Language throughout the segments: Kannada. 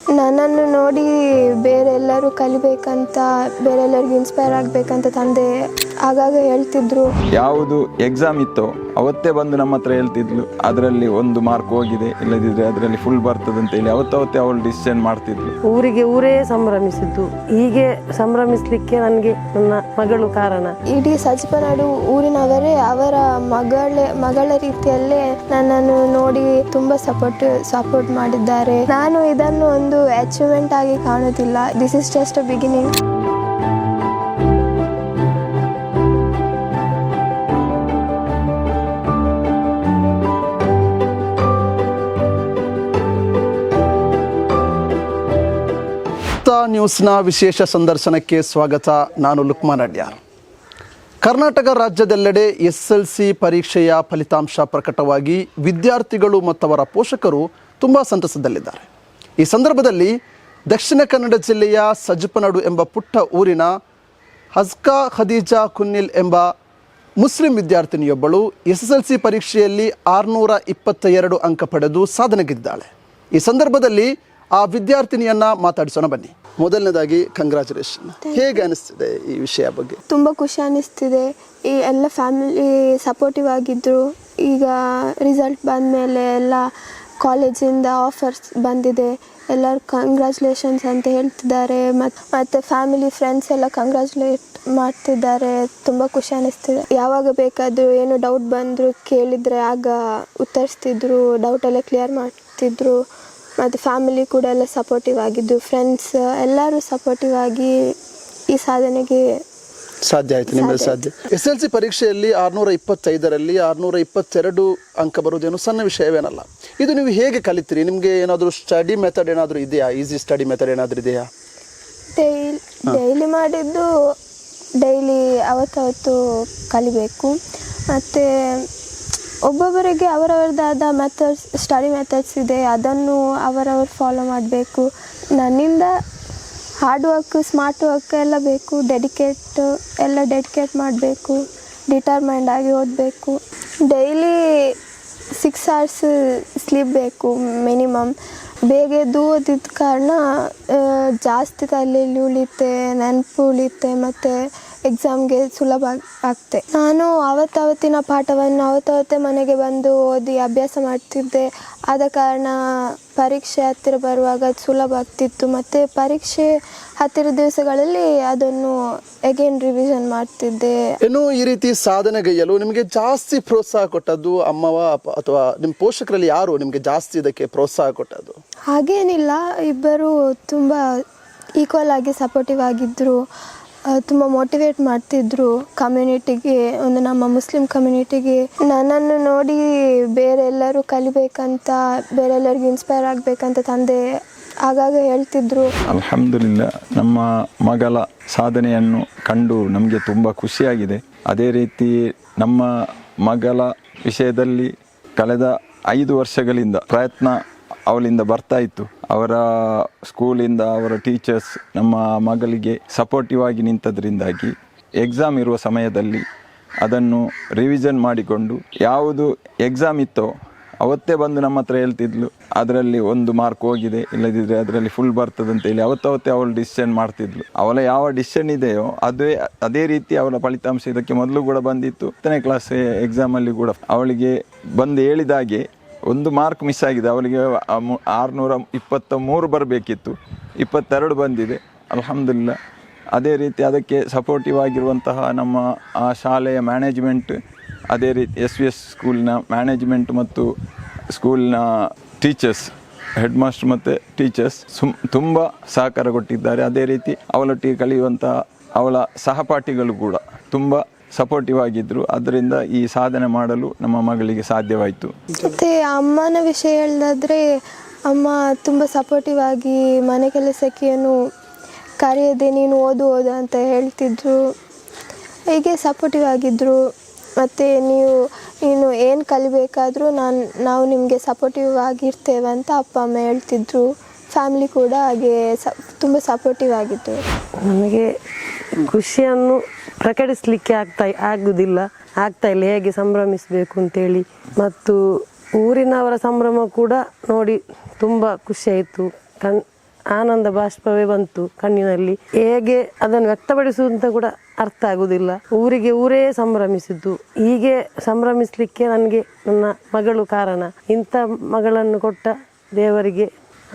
ನನ್ನನ್ನು ನೋಡಿ ಬೇರೆಲ್ಲರೂ ಕಲಿಬೇಕಂತ ಬೇರೆಲ್ಲರಿಗೂ ಇನ್ಸ್ಪೈರ್ ಆಗಬೇಕಂತ ತಂದೆ ಆಗಾಗ ಹೇಳ್ತಿದ್ರು. ಯಾವುದು ಎಕ್ಸಾಮ್ ಇತ್ತೋ ಅವತ್ತೇ ಬಂದು ನಮ್ಮ ಹತ್ರ ಹೇಳ್ತಿದ್ಲು. ಅದರಲ್ಲಿ ಒಂದು ಮಾರ್ಕ್ ಹೋಗಿದೆ ಇಲ್ಲದಿದ್ರೆ ಅದರಲ್ಲಿ ಫುಲ್ ಬರ್ತದೆ ಅಂತ ಹೇಳಿ ಅವತ್ತವತ್ತೇ ಅವಳು ಡಿಸಿಷನ್ ಮಾಡ್ತಿದ್ಲು. ಊರಿಗೆ ಊರೇ ಸಂಭ್ರಮಿಸಿದ್ದು. ಹೀಗೆ ಸಂಭ್ರಮಿಸಲಿಕ್ಕೆ ನನಗೆ ನನ್ನ ಮಗಳು ಕಾರಣ. ಇಡೀ ಸಜ್ಪನಾಡು ಊರಿನವರೇ ಅವರ ಮಗಳ ಮಗಳ ರೀತಿಯಲ್ಲೇ ನನ್ನನ್ನು ನೋಡಿ ತುಂಬಾ ಸಪೋರ್ಟ್ ಸಪೋರ್ಟ್ ಮಾಡಿದ್ದಾರೆ. ನಾನು ಇದನ್ನು ಒಂದು ಅಚೀವ್ಮೆಂಟ್ ಆಗಿ ಕಾಣುತ್ತಿಲ್ಲ. This is just a beginning Vartha ನ್ಯೂಸ್ನ ವಿಶೇಷ ಸಂದರ್ಶನಕ್ಕೆ ಸ್ವಾಗತ. ನಾನು ಲುಕ್ಮಾನ್ ಅಡ್ಯಾರ್. ಕರ್ನಾಟಕ ರಾಜ್ಯದೆಲ್ಲೆಡೆ ಎಸ್ ಎಲ್ ಸಿ ಪರೀಕ್ಷೆಯ ಫಲಿತಾಂಶ ಪ್ರಕಟವಾಗಿ ವಿದ್ಯಾರ್ಥಿಗಳು ಮತ್ತು ಅವರ ಪೋಷಕರು ತುಂಬ ಸಂತಸದಲ್ಲಿದ್ದಾರೆ. ಈ ಸಂದರ್ಭದಲ್ಲಿ ದಕ್ಷಿಣ ಕನ್ನಡ ಜಿಲ್ಲೆಯ ಸಜ್ಪನಡು ಎಂಬ ಪುಟ್ಟ ಊರಿನ ಹಜ್ಕಾ ಖದೀಜಾ ಕುನ್ನಿಲ್ ಎಂಬ ಮುಸ್ಲಿಂ ವಿದ್ಯಾರ್ಥಿನಿಯೊಬ್ಬಳು ಎಸ್ ಎಸ್ ಎಲ್ ಸಿ ಪರೀಕ್ಷೆಯಲ್ಲಿ ಆರುನೂರ ಇಪ್ಪತ್ತ ಎರಡು ಅಂಕ ಪಡೆದು ಸಾಧನೆಗಿದ್ದಾಳೆ. ಈ ಸಂದರ್ಭದಲ್ಲಿ ಆ ವಿದ್ಯಾರ್ಥಿನಿಯನ್ನ ಮಾತಾಡಿಸೋಣ ಬನ್ನಿ. ಮೊದಲನೇದಾಗಿ ಕಂಗ್ರಾಚುಲೇಷನ್ ಹೇಗೆ ಅನಿಸ್ತಿದೆ ಈ ವಿಷಯ ಬಗ್ಗೆ? ತುಂಬ ಖುಷಿ ಅನಿಸ್ತಿದೆ. ಈ ಎಲ್ಲ ಫ್ಯಾಮಿಲಿ ಸಪೋರ್ಟಿವ್ ಆಗಿದ್ದರು ಈಗ ರಿಸಲ್ಟ್ ಬಂದಮೇಲೆ ಎಲ್ಲ ಕಾಲೇಜಿಂದ ಆಫರ್ಸ್ ಬಂದಿದೆ. ಎಲ್ಲರೂ ಕಂಗ್ರ್ಯಾಚುಲೇಷನ್ಸ್ ಅಂತ ಹೇಳ್ತಿದ್ದಾರೆ. ಮತ್ತು ಮತ್ತು ಫ್ಯಾಮಿಲಿ ಫ್ರೆಂಡ್ಸ್ ಎಲ್ಲ ಕಂಗ್ರ್ಯಾಚುಲೇಟ್ ಮಾಡ್ತಿದ್ದಾರೆ. ತುಂಬ ಖುಷಿ ಅನಿಸ್ತಿದೆ. ಯಾವಾಗ ಬೇಕಾದರೂ ಏನು ಡೌಟ್ ಬಂದರೂ ಕೇಳಿದರೆ ಆಗ ಉತ್ತರಿಸ್ತಿದ್ರು ಡೌಟ್ ಎಲ್ಲ ಕ್ಲಿಯರ್ ಮಾಡ್ತಿದ್ರು. ಮತ್ತು ಫ್ಯಾಮಿಲಿ ಕೂಡ ಎಲ್ಲ ಸಪೋರ್ಟಿವ್ ಆಗಿದ್ದು ಫ್ರೆಂಡ್ಸ್ ಎಲ್ಲರೂ ಸಪೋರ್ಟಿವ್ ಆಗಿ ಈ ಸಾಧನೆಗೆ ಸಾಧ್ಯ ಆಯಿತು ನಿಮ್ಮಲ್ಲಿ ಸಾಧ್ಯ ಎಸ್ ಎಲ್ ಸಿ ಪರೀಕ್ಷೆಯಲ್ಲಿ ಆರುನೂರ ಇಪ್ಪತ್ತೈದರಲ್ಲಿ ಆರುನೂರ ಇಪ್ಪತ್ತೆರಡು ಅಂಕ ಬರುವುದೇನು ಸಣ್ಣ ವಿಷಯವೇನಲ್ಲ. ಇದು ನೀವು ಹೇಗೆ ಕಲಿತೀರಿ? ನಿಮಗೆ ಏನಾದರೂ ಸ್ಟಡಿ ಮೆಥಡ್ ಏನಾದರೂ ಇದೆಯಾ? ಈಸಿ ಸ್ಟಡಿ ಮೆಥಡ್ ಏನಾದರೂ ಇದೆಯಾ? ಡೈಲಿ ಡೈಲಿ ಮಾಡಿದ್ದು ಡೈಲಿ ಅವತ್ತವತ್ತು ಕಲಿಬೇಕು. ಮತ್ತು ಒಬ್ಬೊಬ್ಬರಿಗೆ ಅವರವರದಾದ ಮೆಥಡ್ಸ್ ಸ್ಟಡಿ ಮೆಥಡ್ಸ್ ಇದೆ. ಅದನ್ನು ಅವರವರು ಫಾಲೋ ಮಾಡಬೇಕು. ನನ್ನಿಂದ ಹಾರ್ಡ್ ವರ್ಕ್ ಸ್ಮಾರ್ಟ್ ವರ್ಕ್ ಎಲ್ಲ ಬೇಕು. ಡೆಡಿಕೇಟ್ ಎಲ್ಲ ಡೆಡಿಕೇಟ್ ಮಾಡಬೇಕು. ಡಿಟರ್ಮೈಂಡ್ ಆಗಿ ಓದಬೇಕು. ಡೈಲಿ ಸಿಕ್ಸ್ ಅವರ್ಸ್ ಸ್ಲೀಪ್ ಬೇಕು ಮಿನಿಮಮ್ ಬೇಗ ಎದ್ದು ಓದಿದ ಕಾರಣ ಜಾಸ್ತಿ ತಲೆಯಲ್ಲಿ ಉಳಿತೆ ನೆನಪು ಉಳಿತೆ ಮತ್ತು ಎಕ್ಸಾಮ್ಗೆ ಸುಲಭ ಆಗ್- ಆಗ್ತೆ. ನಾನು ಆವತ್ತಾವತ್ತಿನ ಪಾಠವನ್ನು ಆವತ್ತಾವತ್ತೇ ಮನೆಗೆ ಬಂದು ಓದಿ ಅಭ್ಯಾಸ ಮಾಡ್ತಿದ್ದೆ. ಆದ ಕಾರಣ ಪರೀಕ್ಷೆ ಹತ್ತಿರ ಬರುವಾಗ ಸುಲಭ ಆಗ್ತಿತ್ತು. ಮತ್ತು ಪರೀಕ್ಷೆ ಹತ್ತಿರ ದಿವಸಗಳಲ್ಲಿ ಅದನ್ನು ಅಗೇನ್ ರಿವಿಷನ್ ಮಾಡ್ತಿದ್ದೆ. ಏನು ಈ ರೀತಿ ಸಾಧನೆಗೈಯಲು ನಿಮಗೆ ಜಾಸ್ತಿ ಪ್ರೋತ್ಸಾಹ ಕೊಟ್ಟದ್ದು ಅಮ್ಮವ ಅಥವಾ ನಿಮ್ಮ ಪೋಷಕರಲ್ಲಿ ಯಾರು ನಿಮಗೆ ಜಾಸ್ತಿ ಇದಕ್ಕೆ ಪ್ರೋತ್ಸಾಹ ಕೊಟ್ಟದ್ದು? ಹಾಗೇನಿಲ್ಲ. ಇಬ್ಬರು ತುಂಬ ಈಕ್ವಲ್ ಆಗಿ ಸಪೋರ್ಟಿವ್ ಆಗಿದ್ದರು ತುಂಬ ಮೋಟಿವೇಟ್ ಮಾಡ್ತಿದ್ರು ಕಮ್ಯುನಿಟಿಗೆ ಒಂದು ನಮ್ಮ ಮುಸ್ಲಿಂ ಕಮ್ಯುನಿಟಿಗೆ ನನ್ನನ್ನು ನೋಡಿ ಬೇರೆಲ್ಲರೂ ಕಲಿಬೇಕಂತ ಬೇರೆಲ್ಲರಿಗೂ ಇನ್ಸ್ಪೈರ್ ಆಗಬೇಕಂತ ತಂದೆ ಆಗಾಗ ಹೇಳ್ತಿದ್ರು. ಅಲ್ಹಮ್ದುಲಿಲ್ಲ, ನಮ್ಮ ಮಗಳ ಸಾಧನೆಯನ್ನು ಕಂಡು ನಮಗೆ ತುಂಬ ಖುಷಿಯಾಗಿದೆ. ಅದೇ ರೀತಿ ನಮ್ಮ ಮಗಳ ವಿಷಯದಲ್ಲಿ ಕಳೆದ ಐದು ವರ್ಷಗಳಿಂದ ಪ್ರಯತ್ನ ಅವಳಿಂದ ಬರ್ತಾ ಇತ್ತು. ಅವರ ಸ್ಕೂಲಿಂದ ಅವರ ಟೀಚರ್ಸ್ ನಮ್ಮ ಮಗಳಿಗೆ ಸಪೋರ್ಟಿವ್ ಆಗಿ ನಿಂತದ್ರಿಂದಾಗಿ ಎಕ್ಸಾಮ್ ಇರುವ ಸಮಯದಲ್ಲಿ ಅದನ್ನು ರಿವಿಷನ್ ಮಾಡಿಕೊಂಡು ಯಾವುದು ಎಕ್ಸಾಮ್ ಇತ್ತೋ ಅವತ್ತೇ ಬಂದು ನಮ್ಮ ಹತ್ರ ಹೇಳ್ತಿದ್ಲು. ಅದರಲ್ಲಿ ಒಂದು ಮಾರ್ಕ್ ಹೋಗಿದೆ ಇಲ್ಲದಿದ್ದರೆ ಅದರಲ್ಲಿ ಫುಲ್ ಬರ್ತದೆ ಅಂತ ಹೇಳಿ ಅವತ್ತವತ್ತೇ ಅವಳು ಡಿಸಿಷನ್ ಮಾಡ್ತಿದ್ಲು. ಅವಳ ಯಾವ ಡಿಸಿಷನ್ ಇದೆಯೋ ಅದೇ ಅದೇ ರೀತಿ ಅವಳ ಫಲಿತಾಂಶ ಇದಕ್ಕೆ ಮೊದಲು ಕೂಡ ಬಂದಿತ್ತು. ಹತ್ತನೇ ಕ್ಲಾಸ್ ಎಕ್ಸಾಮಲ್ಲಿ ಕೂಡ ಅವಳಿಗೆ ಬಂದು ಹೇಳಿದಾಗೆ ಒಂದು ಮಾರ್ಕ್ ಮಿಸ್ ಆಗಿದೆ. ಅವಳಿಗೆ ಆರುನೂರ ಇಪ್ಪತ್ತ ಮೂರು ಬರಬೇಕಿತ್ತು. ಇಪ್ಪತ್ತೆರಡು ಬಂದಿದೆ. ಅಲ್ಹಮ್ದುಲಿಲ್ಲ. ಅದೇ ರೀತಿ ಅದಕ್ಕೆ ಸಪೋರ್ಟಿವ್ ಆಗಿರುವಂತಹ ನಮ್ಮ ಆ ಶಾಲೆಯ ಮ್ಯಾನೇಜ್ಮೆಂಟ್ ಅದೇ ರೀತಿ ಎಸ್ ವಿ ಎಸ್ ಸ್ಕೂಲ್ನ ಮ್ಯಾನೇಜ್ಮೆಂಟ್ ಮತ್ತು ಸ್ಕೂಲ್ನ ಟೀಚರ್ಸ್ ಹೆಡ್ ಮಾಸ್ಟರ್ ಮತ್ತು ಟೀಚರ್ಸ್ ಸುಮ್ ತುಂಬ ಸಹಕಾರ ಕೊಟ್ಟಿದ್ದಾರೆ. ಅದೇ ರೀತಿ ಅವಳೊಟ್ಟಿಗೆ ಕಲಿಯುವಂತಹ ಅವಳ ಸಹಪಾಠಿಗಳು ಕೂಡ ತುಂಬ ಸಪೋರ್ಟಿವ್ ಆಗಿದ್ದರು ಅದರಿಂದ ಈ ಸಾಧನೆ ಮಾಡಲು ನಮ್ಮ ಮಗಳಿಗೆ ಸಾಧ್ಯವಾಯಿತು. ಮತ್ತು ಅಮ್ಮನ ವಿಷಯ ಹೇಳಿದಾದ್ರೆ, ಅಮ್ಮ ತುಂಬ ಸಪೋರ್ಟಿವ್ ಆಗಿ ಮನೆ ಕೆಲಸಕ್ಕೆ ಏನು ಕರೆಯದೆ, ನೀನು ಓದು ಓದು ಅಂತ ಹೇಳ್ತಿದ್ರು. ಹೀಗೆ ಸಪೋರ್ಟಿವ್ ಆಗಿದ್ದರು ಮತ್ತು ನೀವು, ನೀನು ಏನು ಕಲಿಬೇಕಾದರೂ ನಾನು, ನಾವು ನಿಮಗೆ ಸಪೋರ್ಟಿವ್ ಆಗಿರ್ತೇವೆ ಅಂತ ಅಪ್ಪ, ಅಮ್ಮ ಹೇಳ್ತಿದ್ರು. ಫ್ಯಾಮಿಲಿ ಕೂಡ ಹಾಗೆ ಸ ತುಂಬ ಸಪೋರ್ಟಿವ್ ಆಗಿತ್ತು. ನನಗೆ ಖುಷಿಯನ್ನು ಪ್ರಕಟಿಸಲಿಕ್ಕೆ ಆಗ್ತಾ ಆಗುವುದಿಲ್ಲ ಆಗ್ತಾ ಇಲ್ಲ. ಹೇಗೆ ಸಂಭ್ರಮಿಸಬೇಕು ಅಂತೇಳಿ. ಮತ್ತು ಊರಿನವರ ಸಂಭ್ರಮ ಕೂಡ ನೋಡಿ ತುಂಬ ಖುಷಿಯಾಯಿತು ಕಣ್, ಆನಂದ ಬಾಷ್ಪವೇ ಬಂತು ಕಣ್ಣಿನಲ್ಲಿ. ಹೇಗೆ ಅದನ್ನು ವ್ಯಕ್ತಪಡಿಸುವಂತ ಕೂಡ ಅರ್ಥ ಆಗುದಿಲ್ಲ. ಊರಿಗೆ ಊರೇ ಸಂಭ್ರಮಿಸಿದ್ದು. ಹೀಗೆ ಸಂಭ್ರಮಿಸಲಿಕ್ಕೆ ನನಗೆ ನನ್ನ ಮಗಳು ಕಾರಣ. ಇಂಥ ಮಗಳನ್ನು ಕೊಟ್ಟ ದೇವರಿಗೆ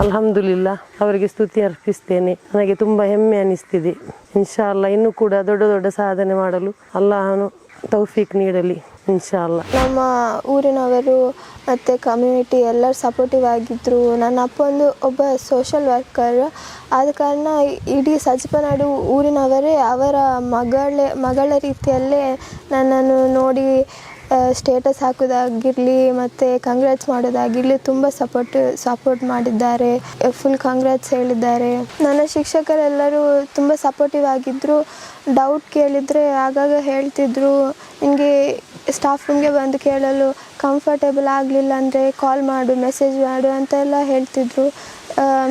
ಅಲ್ಹಮ್ದುಲಿಲ್ಲ, ಅವರಿಗೆ ಸ್ತುತಿ ಅರ್ಪಿಸ್ತೇನೆ. ನನಗೆ ತುಂಬ ಹೆಮ್ಮೆ ಅನಿಸ್ತಿದೆ. ಇನ್ಶಾ ಅಲ್ಲ ಇನ್ನೂ ಕೂಡ ದೊಡ್ಡ ದೊಡ್ಡ ಸಾಧನೆ ಮಾಡಲು ಅಲ್ಲಾಹನು ತೌಫೀಕ್ ನೀಡಲಿ ಇನ್ಶಾ ಅಲ್ಲ ನಮ್ಮ ಊರಿನವರು ಮತ್ತು ಕಮ್ಯುನಿಟಿ ಎಲ್ಲರೂ ಸಪೋರ್ಟಿವ್ ಆಗಿದ್ದರು ನನ್ನ ಅಪ್ಪ ಒಂದು ಒಬ್ಬ ಸೋಷಲ್ ವರ್ಕರ್ ಆದ ಕಾರಣ ಇಡೀ ಸಜ್ಪನಾಡು ಊರಿನವರೇ ಅವರ ಮಗಳೇ, ಮಗಳ ರೀತಿಯಲ್ಲೇ ನನ್ನನ್ನು ನೋಡಿ ಸ್ಟೇಟಸ್ ಹಾಕೋದಾಗಿರಲಿ ಮತ್ತು ಕಂಗ್ರಾಟ್ಸ್ ಮಾಡೋದಾಗಿರಲಿ ತುಂಬ ಸಪೋರ್ಟ್ ಸಪೋರ್ಟ್ ಮಾಡಿದ್ದಾರೆ. ಫುಲ್ ಕಂಗ್ರಾಟ್ಸ್ ಹೇಳಿದ್ದಾರೆ. ನನ್ನ ಶಿಕ್ಷಕರೆಲ್ಲರೂ ತುಂಬ ಸಪೋರ್ಟಿವ್ ಆಗಿದ್ದರು ಡೌಟ್ ಕೇಳಿದರೆ ಆಗಾಗ ಹೇಳ್ತಿದ್ರು. ನಿನಗೆ ಸ್ಟಾಫ್ ರೂಮ್ಗೆ ಬಂದು ಕೇಳಲು ಕಂಫರ್ಟೇಬಲ್ ಆಗಲಿಲ್ಲ ಅಂದರೆ ಕಾಲ್ ಮಾಡು ಮೆಸೇಜ್ ಮಾಡು ಅಂತೆಲ್ಲ ಹೇಳ್ತಿದ್ರು.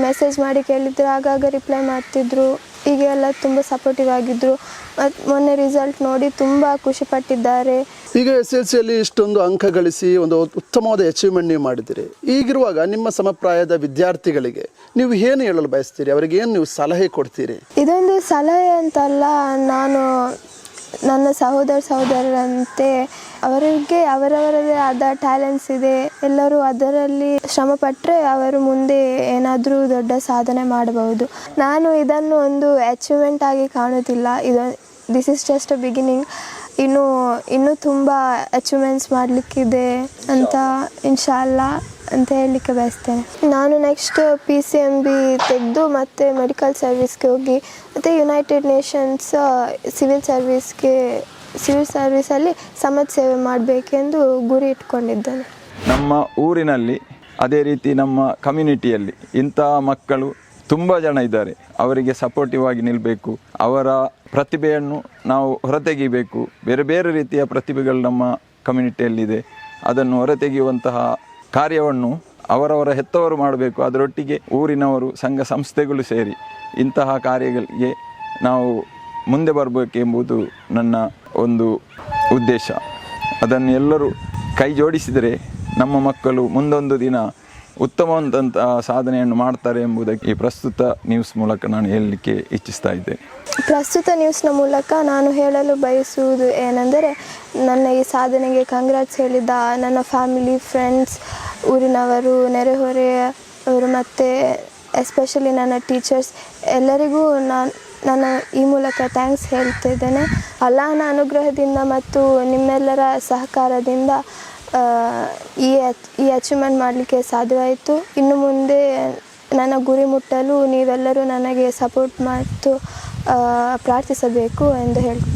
ಮೆಸೇಜ್ ಮಾಡಿ ಕೇಳಿದ್ರು ಆಗಾಗ ರಿಪ್ಲೈ ಮಾಡ್ತಿದ್ರು. ಹೀಗೆ ಎಲ್ಲ ತುಂಬ ಸಪೋರ್ಟಿವ್ ಆಗಿದ್ದರು ಮತ್ತು ಮೊನ್ನೆ ರಿಸಲ್ಟ್ ನೋಡಿ ತುಂಬ ಖುಷಿಪಟ್ಟಿದ್ದಾರೆ ಈಗ ಎಸ್ ಎಲ್ ಸಿಯಲ್ಲಿ ಇಷ್ಟೊಂದು ಅಂಕ ಗಳಿಸಿ ಒಂದು ಉತ್ತಮವಾದ ಅಚೀವ್ಮೆಂಟ್ ನೀವು ಮಾಡಿದ್ದೀರಿ. ಈಗಿರುವಾಗ ನಿಮ್ಮ ಸಮಪ್ರಾಯದ ವಿದ್ಯಾರ್ಥಿಗಳಿಗೆ ನೀವು ಏನು ಹೇಳಲು ಬಯಸ್ತೀರಿ? ಅವರಿಗೆ ಏನು ನೀವು ಸಲಹೆ ಕೊಡ್ತೀರಿ? ಇದೊಂದು ಸಲಹೆ ಅಂತಲ್ಲ ನಾನು ನನ್ನ ಸಹೋದರ ಸಹೋದರರಂತೆ ಅವರಿಗೆ ಅವರವರದೇ ಆದ ಟ್ಯಾಲೆಂಟ್ಸ್ ಇದೆ. ಎಲ್ಲರೂ ಅದರಲ್ಲಿ ಶ್ರಮಪಟ್ಟರೆ ಅವರು ಮುಂದೆ ಏನಾದರೂ ದೊಡ್ಡ ಸಾಧನೆ ಮಾಡಬಹುದು. ನಾನು ಇದನ್ನು ಒಂದು ಅಚೀವ್ಮೆಂಟ್ ಆಗಿ ಕಾಣುತ್ತಿಲ್ಲ. ಇದು this is just a beginning ಇನ್ನೂ ಇನ್ನೂ ತುಂಬ ಅಚೀವ್ಮೆಂಟ್ಸ್ ಮಾಡಲಿಕ್ಕಿದೆ ಅಂತ ಇನ್ಶಾಲ್ಲ ಅಂತ ಹೇಳಲಿಕ್ಕೆ ಬಯಸ್ತೇನೆ. ನಾನು next P C M B ತೆಗೆದು ಮತ್ತು ಮೆಡಿಕಲ್ ಸರ್ವಿಸ್ಗೆ ಹೋಗಿ, ಮತ್ತು ಯುನೈಟೆಡ್ ನೇಷನ್ಸ್ ಸಿವಿಲ್ ಸರ್ವಿಸ್ಗೆ ಸಿವಿಲ್ ಸರ್ವಿಸಲ್ಲಿ ಸಮಾಜ ಸೇವೆ ಮಾಡಬೇಕೆಂದು ಗುರಿ ಇಟ್ಕೊಂಡಿದ್ದೇನೆ. ನಮ್ಮ ಊರಿನಲ್ಲಿ ಅದೇ ರೀತಿ ನಮ್ಮ ಕಮ್ಯುನಿಟಿಯಲ್ಲಿ ಇಂತಹ ಮಕ್ಕಳು ತುಂಬ ಜನ ಇದ್ದಾರೆ. ಅವರಿಗೆ ಸಪೋರ್ಟಿವ್ ಆಗಿ ನಿಲ್ಲಬೇಕು ಅವರ ಪ್ರತಿಭೆಯನ್ನು ನಾವು ಹೊರತೆಗಿಬೇಕು ಬೇರೆ ಬೇರೆ ರೀತಿಯ ಪ್ರತಿಭೆಗಳು ನಮ್ಮ ಕಮ್ಯುನಿಟಿಯಲ್ಲಿದೆ ಅದನ್ನು ಹೊರತೆಗೆಯುವಂತಹ ಕಾರ್ಯವನ್ನು ಅವರವರ ಹೆತ್ತವರು ಮಾಡಬೇಕು. ಅದರೊಟ್ಟಿಗೆ ಊರಿನವರು, ಸಂಘ ಸಂಸ್ಥೆಗಳು ಸೇರಿ ಇಂತಹ ಕಾರ್ಯಗಳಿಗೆ ನಾವು ಮುಂದೆ ಬರಬೇಕೆಂಬುದು ನನ್ನ ಒಂದು ಉದ್ದೇಶ. ಅದನ್ನು ಎಲ್ಲರೂ ಕೈ ಜೋಡಿಸಿದರೆ ನಮ್ಮ ಮಕ್ಕಳು ಮುಂದೊಂದು ದಿನ ಉತ್ತಮವಾದಂತಹ ಸಾಧನೆಯನ್ನು ಮಾಡ್ತಾರೆ ಎಂಬುದಕ್ಕೆ ಪ್ರಸ್ತುತ ನ್ಯೂಸ್ ಮೂಲಕ ನಾನು ಹೇಳಲಿಕ್ಕೆ ಇಚ್ಛಿಸ್ತಾ ಇದ್ದೇನೆ. ಪ್ರಸ್ತುತ ನ್ಯೂಸ್ನ ಮೂಲಕ ನಾನು ಹೇಳಲು ಬಯಸುವುದು ಏನೆಂದರೆ, ನನ್ನ ಈ ಸಾಧನೆಗೆ ಕಂಗ್ರಾಟ್ಸ್ ಹೇಳಿದ ನನ್ನ ಫ್ಯಾಮಿಲಿ ಫ್ರೆಂಡ್ಸ್ ಊರಿನವರು ನೆರೆಹೊರೆಯವರು ಮತ್ತು ಎಸ್ಪೆಷಲಿ ನನ್ನ ಟೀಚರ್ಸ್ ಎಲ್ಲರಿಗೂ ನಾನು ನನ್ನ ಈ ಮೂಲಕ ಥ್ಯಾಂಕ್ಸ್ ಹೇಳ್ತಿದ್ದೇನೆ. ಅಲ್ಲಾಹನ ಅನುಗ್ರಹದಿಂದ ಮತ್ತು ನಿಮ್ಮೆಲ್ಲರ ಸಹಕಾರದಿಂದ ಈ ಈ ಅಚೀವ್ಮೆಂಟ್ ಮಾಡಲಿಕ್ಕೆ ಸಾಧ್ಯವಾಯಿತು. ಇನ್ನು ಮುಂದೆ ನನ್ನ ಗುರಿ ಮುಟ್ಟಲು ನೀವೆಲ್ಲರೂ ನನಗೆ ಸಪೋರ್ಟ್ ಮತ್ತು ಪ್ರಾರ್ಥಿಸಬೇಕು ಎಂದು ಹೇಳ್ತೇನೆ